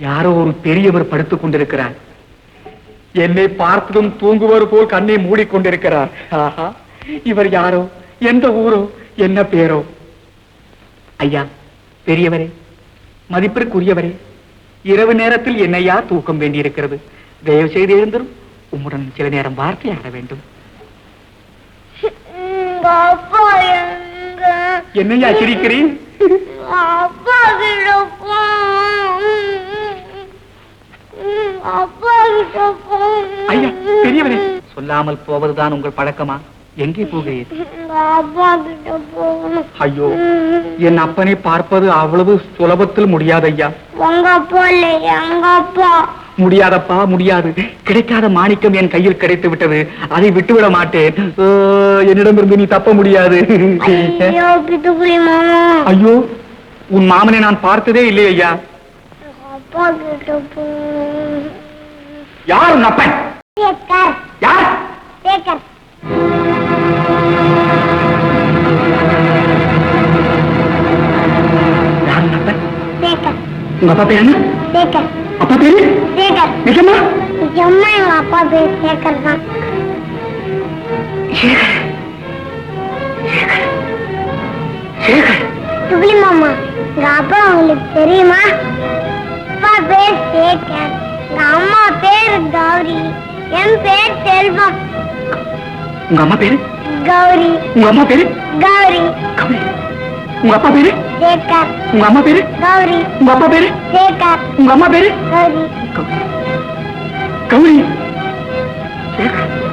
யாரோ ஒரு பெரியவர் படுத்துக் கொண்டிருக்கிறார். என்னை பார்த்ததும் தூங்குவர் போல் கண்ணை மூடிக்கொண்டிருக்கிறார். ஆஹா இவர் யாரோ? எந்த ஊரோ? என்ன பேரோ? ஐயா பெரியவரே மதிப்பிற்குரியவரே இரவு நேரத்தில் என்னையா தூக்கம் வேண்டியிருக்கிறது? தயவு செய்து எழுந்திரும். உம்முடன் சில நேரம் வார்த்தையாட வேண்டும். என்னையா சிரிக்கிறீன் அப்பா கிட்ட போ அப்பா கிட்ட போ ஐயா பெரியவரே. சொல்லாமல் போவதுதான் உங்கள் பழக்கமா? எங்கே போகிறீர்? ஐயோ என் அப்பனை பார்ப்பது அவ்வளவு சுலபத்தில் முடியாது ஐயா அப்பா முடியாதப்பா முடியாது. கிடைக்காத மாணிக்கம் என் கையில் கிடைத்து விட்டது. அதை விட்டுவிட மாட்டேன். என்னிடமிருந்து நீ தப்ப முடியாது. ஐயோ உன் மாமனை நான் பார்த்ததே இல்லை ஐயா. கிட்ட போ. யார் உன் அப்பன்? சேகர். யார்? சேகர். யார் உன் அப்பன்? சேகர். உங்க அப்பா பேர் என்ன? சேகர். அப்பா பேரு? சேகர். நிஜமா? நிஜமா எங்க அப்பா பேர் சேகர் தான். சேகர். துளி மாமா எங்க அப்பா உங்களுக்கு தெரியுமா? பேர் சேகர் எங்க அம்மா பேர் கௌரி. என் பேர் செல்வம். உங்க அம்மா பேரு? கௌரி. உங்க அம்மா பேரு? கௌரி. கௌரி. உங்க அப்பா பேரு? சேகர் உங்க அம்மா பேரு? கௌரி. உங்க அப்பா பேரு? சேகர் உங்க அம்மா பேரு? கௌரி. கௌரி. கௌரி. சேகர் கௌரி சேகர்